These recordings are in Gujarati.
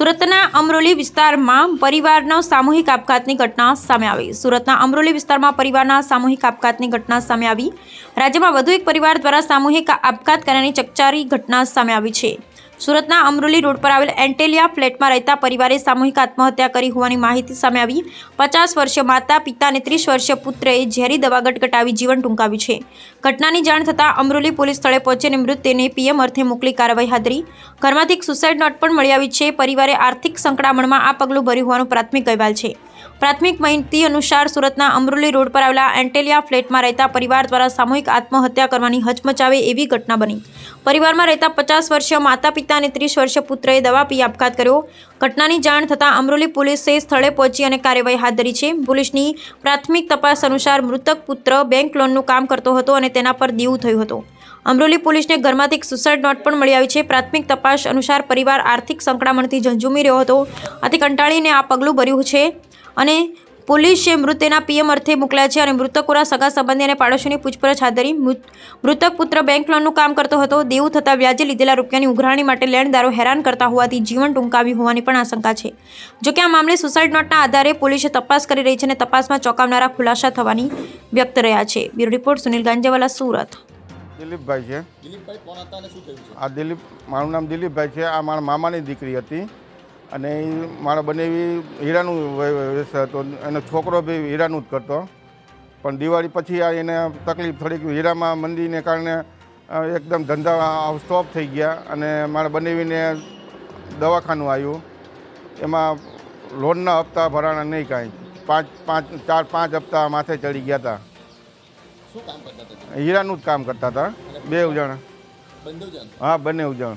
સુરતના અમરોલી વિસ્તારમાં પરિવારનો સામૂહિક આપઘાતની ઘટના સામે આવી. સુરતના અમરોલી વિસ્તારમાં પરિવારના સામૂહિક આપઘાતની ઘટના સામે આવી. રાજ્યમાં વધુ એક પરિવાર દ્વારા સામૂહિક આપઘાત કરવાની ચકચારી ઘટના સામે આવી છે. સુરતના અમરોલી રોડ પર આવેલ એન્ટેલિયા ફ્લેટમાં રહેતા પરિવારે સામૂહિક આત્મહત્યા કરી હોવાની માહિતી સામે આવી. પચાસ વર્ષીય માતા, પિતા અને ત્રીસ વર્ષીય પુત્રએ ઝેરી દવા ગટગટાવી જીવન ટૂંકાવ્યું છે. ઘટનાની જાણ થતાં અમરોલી પોલીસ સ્થળે પહોંચીને મૃતદેહને પીએમ અર્થે મોકલી કાર્યવાહી હાજરી ઘરમાંથી એક સુસાઇડ નોટ પણ મળી આવી છે. પરિવારે આર્થિક સંકળામણમાં આ પગલું ભર્યું હોવાનું પ્રાથમિક અહેવાલ છે. પ્રાથમિક માહિતી અનુસાર સુરતના અમરોલી રોડ પર આવેલા એન્ટેલિયા ફ્લેટમાં રહેતા પરિવાર દ્વારા સામૂહિક આત્મહત્યા કરવાની હચમચાવે એવી ઘટના બની. પરિવારમાં રહેતા પચાસ વર્ષીય માતા પિતા અને ત્રીસ વર્ષીય પુત્રએ દવા પી આપઘાત કર્યો. ઘટનાની જાણ થતાં અમરોલી પોલીસે સ્થળે પહોંચી અને કાર્યવાહી હાથ ધરી છે. પોલીસની પ્રાથમિક તપાસ અનુસાર મૃતક પુત્ર બેંક લોનનું કામ કરતો હતો અને તેના પર દીવું થયું હતું. અમરોલી પોલીસને ઘરમાંથી એક સુસાઇડ નોટ પણ મળી આવી છે. પ્રાથમિક તપાસ અનુસાર પરિવાર આર્થિક સંકળામણથી ઝંઝુમી રહ્યો હતો. આથી કંટાળીને આ પગલું ભર્યું છે. અને પોલીસે મૃતદેહના પીએમ અર્થે મોકલ્યા છે અને મૃતકોના સગા સંબંધી અને પાડોશીની પૂછપરછ હાથ ધરી મૃત- મૃતક પુત્ર બેંક લોનનું કામ કરતો હતો દેવું થતાં વ્યાજે લીધેલા રૂપિયાની ઉઘરાણી માટે લેણદારો હેરાન કરતા હોવાથી જીવન ટૂંકાવી હોવાની પણ આશંકા છે. જોકે આ મામલે સુસાઇડ નોટના આધારે પોલીસે તપાસ કરી રહી છે અને તપાસમાં ચોંકાવનારા ખુલાસા થવાની વ્યક્ત રહ્યા છે. Bureau report Sunil Ganjewala Surat. દિલીપભાઈ છે. દિલીપભાઈ કોણ હતા અને શું થયું છે? આ દિલીપ મારું નામ દિલીપભાઈ છે. આ મારા મામાની દીકરી હતી. અને એ મારા બંને હીરાનું વ્યવસાય હતો. એનો છોકરો બી હીરાનું જ કરતો. પણ દિવાળી પછી આ એને તકલીફ થોડીક હીરામાં મંદીને કારણે એકદમ ધંધા સ્ટોપ થઈ ગયા. અને મારા બનેવીને દવાખાનું આવ્યું. એમાં લોનના હપ્તા ભરાણા નહીં કાંઈ. પાંચ પાંચ ચાર પાંચ હપ્તા માથે ચડી ગયા હતા? હીરાનું જ કામ કરતા હતા. બે ઉજાણ. હા બંને જણ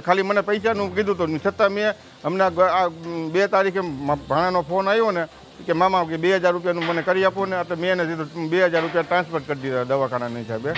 ખાલી મને પૈસાનું કીધું હતું છતાં મેં હમણાં આ બે તારીખે ભાણાનો ફોન આવ્યો ને, કે મામા કે બે હજાર રૂપિયાનું મને કરી આપો ને એટલે મેં એને દીધું. બે હજાર રૂપિયા ટ્રાન્સફર કરી દીધા દવાખાનાની હિસાબે